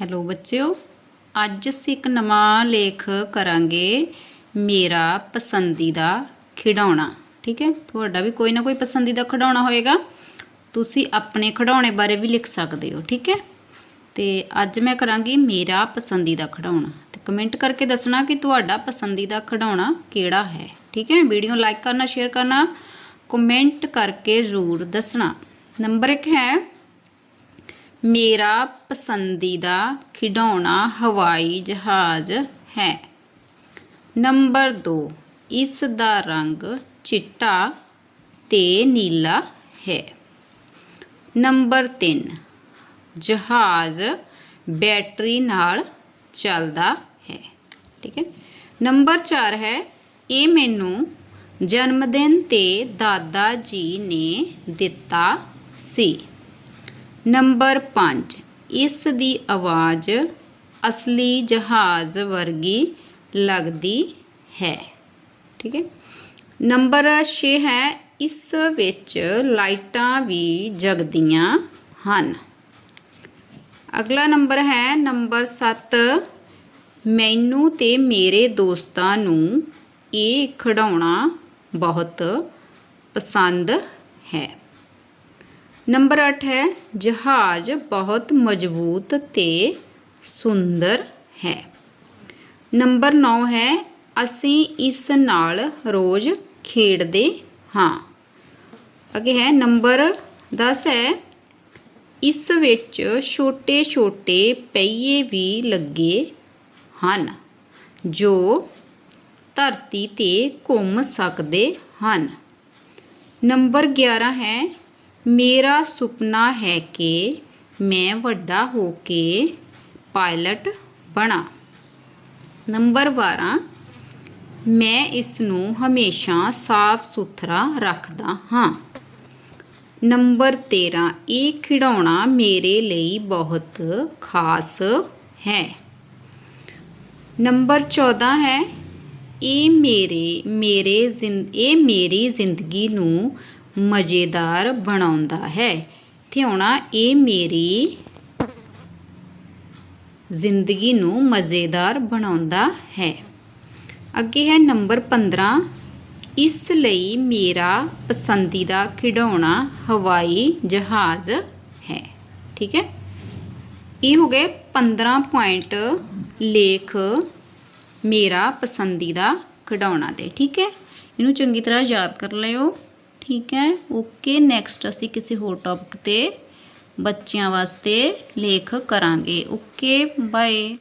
Hello ਬੱਚਿਓ, ਅੱਜ ਅਸੀਂ ਇੱਕ ਨਵਾਂ ਲੇਖ ਕਰਾਂਗੇ ਮੇਰਾ ਪਸੰਦੀਦਾ ਖਿਡੌਣਾ। ਠੀਕ ਹੈ? ਤੁਹਾਡਾ ਵੀ ਕੋਈ ਨਾ ਕੋਈ ਪਸੰਦੀਦਾ ਖਿਡੌਣਾ ਹੋਏਗਾ। ਤੁਸੀਂ ਆਪਣੇ ਖਿਡੌਣੇ ਬਾਰੇ ਵੀ ਲਿਖ ਸਕਦੇ ਹੋ, ਠੀਕ ਹੈ? ਤੇ ਅੱਜ ਮੈਂ ਕਰਾਂਗੀ ਮੇਰਾ ਪਸੰਦੀਦਾ ਖਿਡੌਣਾ। ਤੇ ਕਮੈਂਟ ਕਰਕੇ ਦੱਸਣਾ ਕਿ ਤੁਹਾਡਾ ਪਸੰਦੀਦਾ ਖਿਡੌਣਾ ਕਿਹੜਾ ਹੈ, ਠੀਕ ਹੈ? ਵੀਡੀਓ ਲਾਈਕ ਕਰਨਾ, ਸ਼ੇਅਰ ਕਰਨਾ, ਕਮੈਂਟ ਕਰਕੇ ਜ਼ਰੂਰ ਦੱਸਣਾ। ਨੰਬਰ 1 ਹੈ ਮੇਰਾ ਪਸੰਦੀਦਾ ਖਿਡੌਣਾ ਹਵਾਈ ਜਹਾਜ਼ ਹੈ। ਨੰਬਰ 2 ਇਸ ਦਾ ਰੰਗ ਚਿੱਟਾ ਤੇ ਨੀਲਾ ਹੈ। ਨੰਬਰ 3 ਜਹਾਜ਼ ਬੈਟਰੀ ਨਾਲ ਚੱਲਦਾ ਹੈ। ਠੀਕ ਹੈ। ਨੰਬਰ 4 ਹੈ, ਇਹ ਮੈਨੂੰ ਜਨਮ ਦਿਨ ਤੇ ਦਾਦਾ ਜੀ ਨੇ ਦਿੱਤਾ ਸੀ। ਨੰਬਰ 5 ਇਸ ਦੀ ਆਵਾਜ਼ ਅਸਲੀ ਜਹਾਜ਼ ਵਰਗੀ ਲੱਗਦੀ ਹੈ। ਠੀਕ ਹੈ। ਨੰਬਰ 6 ਹੈ, ਇਸ ਵਿੱਚ ਲਾਈਟਾਂ ਵੀ ਜਗਦੀਆਂ ਹਨ। ਅਗਲਾ ਨੰਬਰ ਹੈ, ਨੰਬਰ 7 ਮੈਨੂੰ ਤੇ ਮੇਰੇ ਦੋਸਤਾਂ ਨੂੰ ਇਹ ਖਿਡੌਣਾ ਬਹੁਤ ਪਸੰਦ ਹੈ। ਨੰਬਰ 8 ਹੈ, ਜਹਾਜ਼ ਬਹੁਤ ਮਜ਼ਬੂਤ ਤੇ ਸੁੰਦਰ ਹੈ। ਨੰਬਰ 9 ਹੈ, ਅਸੀਂ ਇਸ ਨਾਲ ਰੋਜ਼ ਖੇਡਦੇ ਹਾਂ। ਅੱਗੇ ਹੈ, ਨੰਬਰ 10 ਹੈ, ਇਸ ਵਿੱਚ ਛੋਟੇ-ਛੋਟੇ ਪਹੀਏ ਵੀ ਲੱਗੇ ਹਨ, ਜੋ ਧਰਤੀ ਤੇ ਘੁੰਮ ਸਕਦੇ ਹਨ। ਨੰਬਰ 11 ਹੈ ਮੇਰਾ ਸੁਪਨਾ ਹੈ ਕਿ ਮੈਂ ਵੱਡਾ ਹੋ ਕੇ ਪਾਇਲਟ ਬਣਾ। ਨੰਬਰ 12 ਮੈਂ ਇਸ ਨੂੰ ਹਮੇਸ਼ਾ ਸਾਫ਼ ਸੁਥਰਾ ਰੱਖਦਾ ਹਾਂ। ਨੰਬਰ 13 ਇਹ ਖਿਡੌਣਾ ਮੇਰੇ ਲਈ ਬਹੁਤ ਖਾਸ ਹੈ। ਨੰਬਰ 14 ਹੈ, ਇਹ ਮੇਰੇ ਮੇਰੇ ਜ਼ਿੰ- ਇਹ ਮੇਰੀ ਜ਼ਿੰਦਗੀ ਨੂੰ ਮਜ਼ੇਦਾਰ ਬਣਾਉਂਦਾ ਹੈ। ਇੱਥੇ ਆਉਣਾ ਇਹ ਮੇਰੀ ਜ਼ਿੰਦਗੀ ਨੂੰ ਮਜ਼ੇਦਾਰ ਬਣਾਉਂਦਾ ਹੈ। ਅੱਗੇ ਹੈ ਨੰਬਰ 15 ਇਸ ਲਈ ਮੇਰਾ ਪਸੰਦੀਦਾ ਖਿਡੌਣਾ ਹਵਾਈ ਜਹਾਜ਼ ਹੈ। ਠੀਕ ਹੈ? ਇਹ ਹੋ ਗਏ 15 ਪੁਆਇੰਟ ਲੇਖ ਮੇਰਾ ਪਸੰਦੀਦਾ ਖਿਡੌਣਾ 'ਤੇ ਠੀਕ ਹੈ? ਇਹਨੂੰ ਚੰਗੀ ਤਰ੍ਹਾਂ ਯਾਦ ਕਰ ਲਿਓ। ਠੀਕ ਹੈ। ਓਕੇ ਨੈਕਸਟ ਅਸੀਂ ਕਿਸੇ ਹੋਰ ਟੌਪਿਕ ਤੇ ਬੱਚਿਆਂ ਵਾਸਤੇ ਲੇਖ ਕਰਾਂਗੇ। Okay bye